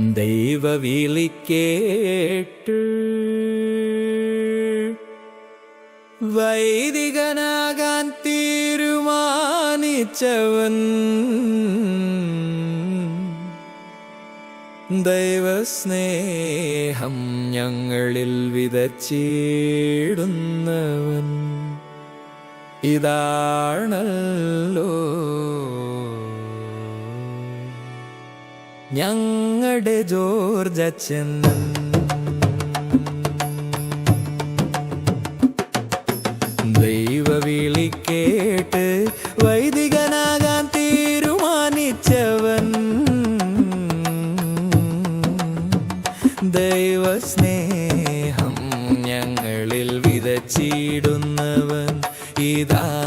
ദൈവവിളി കേട്ട് വൈദികനാകാൻ തീരുമാനിച്ചവൻ ദൈവസ്നേഹം ഞങ്ങളിൽ വിതച്ചിടുന്നവൻ. ഇതാണല്ലോ. ഞങ്ങളുടെ ജോർജച്ചൻ. ദൈവവിളി കേട്ട് വൈദികനാകാൻ തീരുമാനിച്ചവൻ. ദൈവസ്നേഹം ഞങ്ങളിൽ വിതച്ചിടുന്നവൻ ഇതാണല്ലോ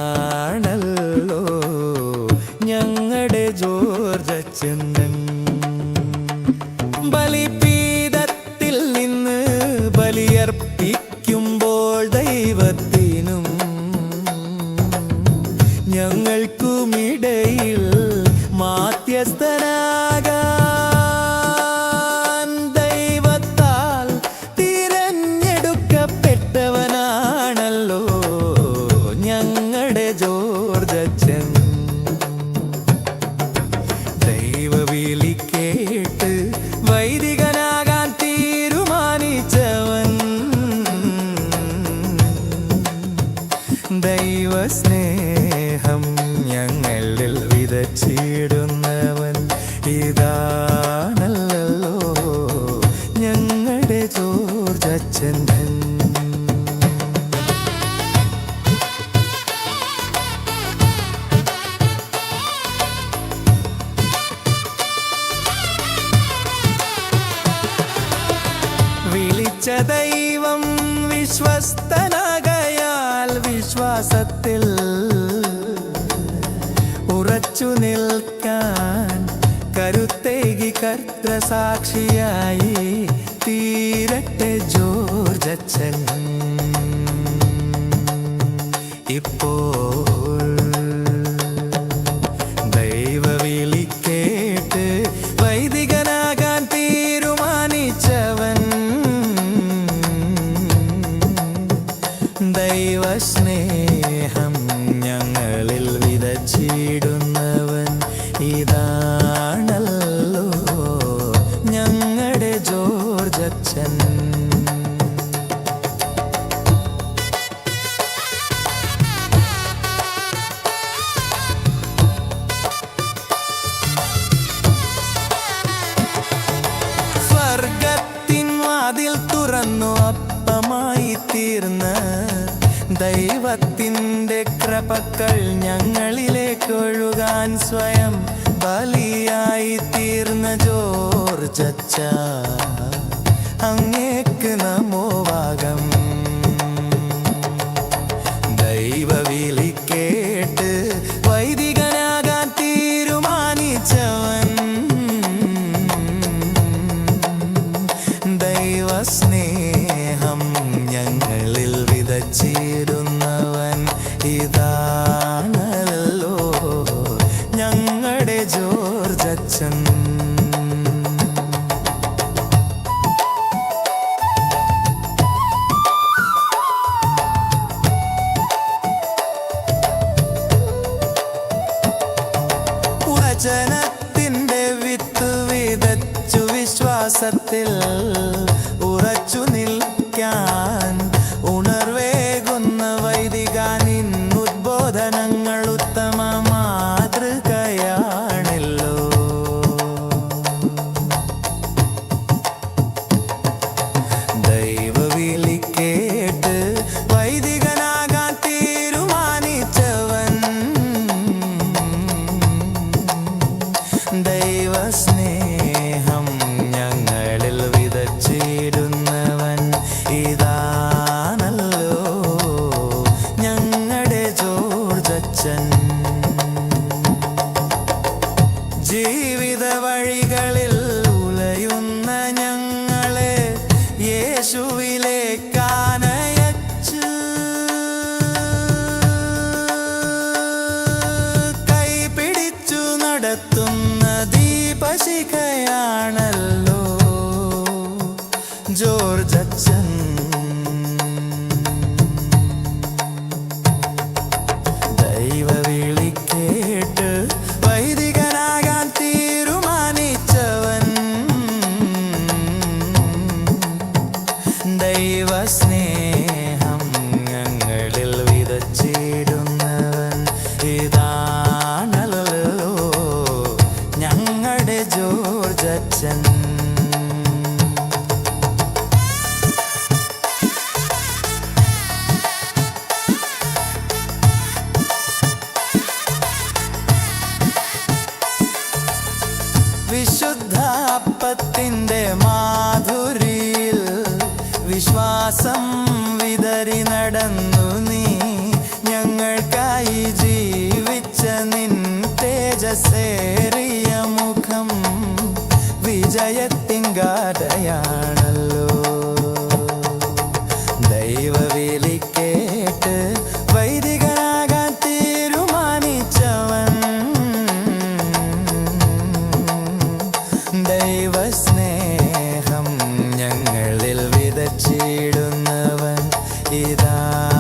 ബലിപീഠത്തിൽ നിന്ന് ബലിയർപ്പിക്കുമ്പോൾ ദൈവത്തിനും ഞങ്ങൾക്കുമിടയിൽ മാധ്യസ്ഥനാകാൻ ദൈവത്താൽ തിരഞ്ഞെടുക്കപ്പെട്ടവനാണല്ലോ ജോർജച്ചൻ ദൈവസ്നേഹം ഞങ്ങളിൽ വിതച്ചിടുന്നവൻ ഇതാണല്ലോ ഞങ്ങളുടെ ചോർച്ചൻ വിളിച്ച ദൈവം വിശ്വസ്തനാകയാൽ വിശ്വാസത്തിൽ ഉറച്ചു നിൽക്കാൻ കരുത്തേകി കർത്തസാക്ഷിയായി തീരട്ടെ ജോർജച്ചൻ ഇപ്പോൾ തുറന്നു അപ്പമായി തീർന്ന ദൈവത്തിന്റെ കൃപകൾ ഞങ്ങളിലേക്ക് ഒഴുകാൻ സ്വയം ബലിയായി തീർന്ന ജോർജച്ച വചനത്തിന്റെ വിത്ത് വിതച്ചു വിശ്വാസത്തിൽ. ஜீவித வழி ദൈവസ്നേഹം ഞങ്ങളിൽ വിതച്ചിടുന്നവൻ ഇതാണല്ലോ ഞങ്ങളുടെ ജോർജച്ചൻ. വിശുദ്ധാപ്പത്തിന്റെ മാധുരി വിശ്വാസം വിതറി നടന്നു നീ. ഞങ്ങൾക്കായി ജീവിച്ച നിൻ തേജസേറിയ മുഖം വിജയത്തിങ്കാടയാണല്ലോ ഇതാണല്ലോ